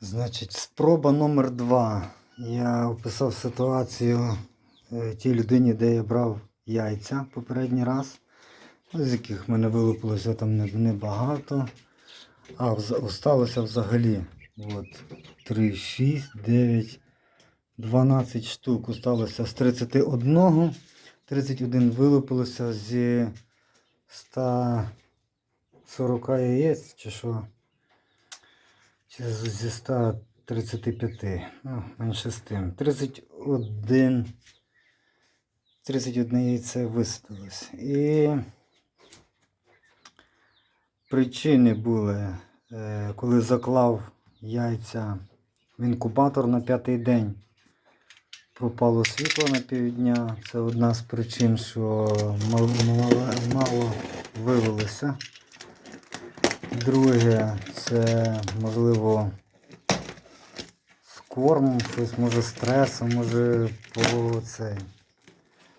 Значить, спроба номер два. Я описав ситуацію е, тій людині, де я брав яйця попередній раз, з яких в мене вилупилося там небагато. А осталося взагалі от, 3, 6, 9, 12 штук. Осталося з 31. 31 вилупилося зі 140 яєць, чи що? Чи зі 135. Ну, менше з тим. 31. 31 яйце висадилось. І причини були, е, коли заклав яйця в інкубатор на п'ятий день. Пропало світло на півдня. Це одна з причин, що мало, мало вивелося. Друге, це можливо з кормом, щось, може стресом, може по цей.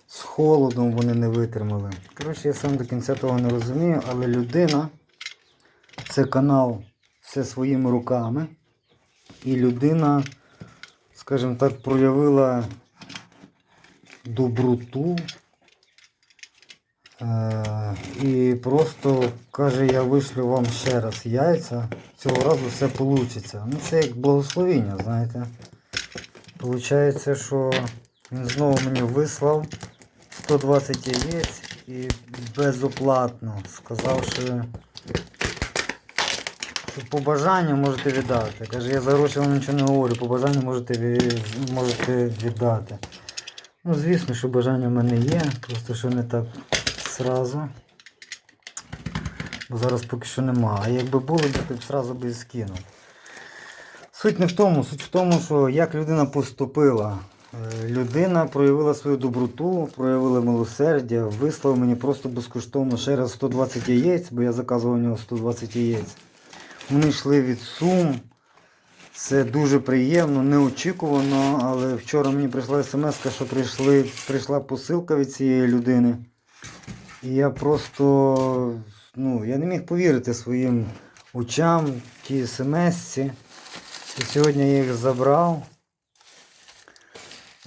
З холодом вони не витримали. Коротше, я сам до кінця того не розумію, але людина, це канал все своїми руками. І людина, скажімо так, проявила доброту. Е, і просто каже, я вишлю вам ще раз яйця. Цього разу все вийде. Ну це як благословіння, знаєте. Получається, що він знову мені вислав 120 яєць і безоплатно сказав, що, що по бажанню можете віддати. Каже, я за гроші вам нічого не говорю, по бажанню можете, можете віддати. Ну, звісно, що бажання в мене є, просто що не так сразу. Бо зараз поки що нема. А якби були, б, то б сразу би скинув. Суть не в тому, суть в тому, що як людина поступила. Е, Людина проявила свою доброту, проявила милосердя, вислав мені просто безкоштовно ще раз 120 яєць, бо я заказував у нього 120 яєць. Вони йшли від сум. Це дуже приємно, неочікувано, але вчора мені прийшла смс, що прийшли, прийшла посилка від цієї людини. І я просто ну, я не міг повірити своїм очам, тій смс. І сьогодні я їх забрав.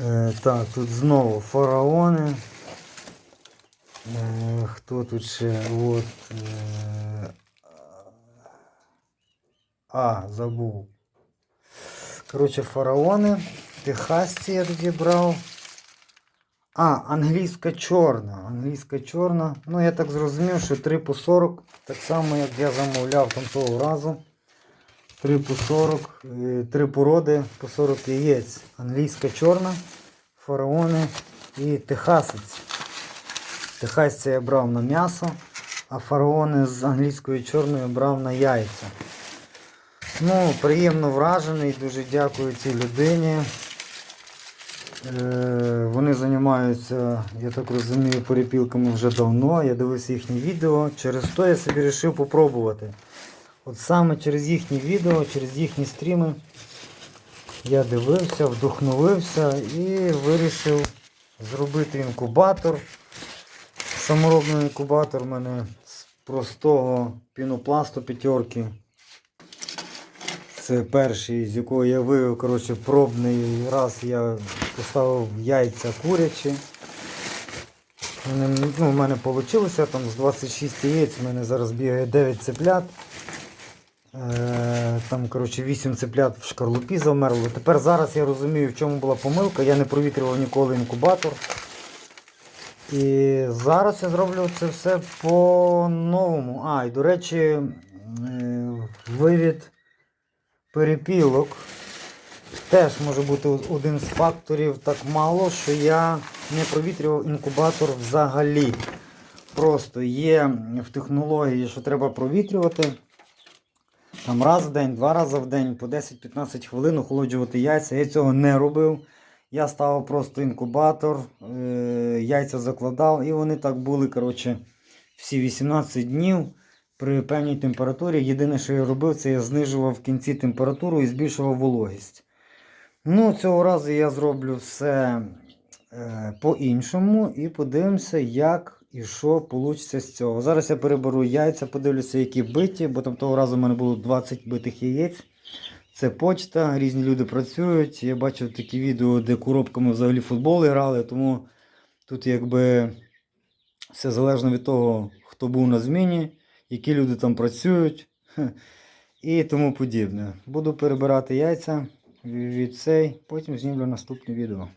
Е, так, тут знову фараони. Е, хто тут ще? От, е, а, забув. Коротше, фараони. Техасці я тоді брав. А, англійська чорна. Англійська чорна. Ну, я так зрозумів, що 3 по 40. Так само, як я замовляв там того разу. 3 по 40, 3 породи по 40 яєць. Англійська чорна, фараони і техасець. Техасця я брав на м'ясо, а фараони з англійської чорної брав на яйця. Ну, приємно вражений, дуже дякую цій людині. Е, Вони займаються, я так розумію, перепілками вже давно. Я дивився їхні відео. Через то я собі вирішив попробувати. От саме через їхні відео, через їхні стріми я дивився, вдохновився і вирішив зробити інкубатор. Саморобний інкубатор в мене з простого пінопласту п'ятерки. Це перший, з якого я вивів, коротше, пробний раз я поставив яйця курячі. Ну, у мене вийшло там з 26 яєць, у мене зараз бігає 9 цеплят. Е, там, коротше, 8 цеплят в шкарлупі замерло. Тепер зараз я розумію, в чому була помилка. Я не провітрював ніколи інкубатор. І зараз я зроблю це все по-новому. А, і до речі, е, вивід перепілок теж може бути один з факторів так мало, що я не провітрював інкубатор взагалі. Просто є в технології, що треба провітрювати. Там раз в день, два рази в день, по 10-15 хвилин охолоджувати яйця. Я цього не робив. Я ставив просто інкубатор, е, яйця закладав, і вони так були коротше, всі 18 днів при певній температурі. Єдине, що я робив, це я знижував в кінці температуру і збільшував вологість. Ну, цього разу я зроблю все е, по-іншому і подивимося, як і що вийде з цього. Зараз я переберу яйця, подивлюся, які биті, бо там того разу в мене було 20 битих яєць. Це почта, різні люди працюють. Я бачив такі відео, де коробками взагалі футбол грали, тому тут якби все залежно від того, хто був на зміні, які люди там працюють і тому подібне. Буду перебирати яйця від цей, потім знімлю наступне відео.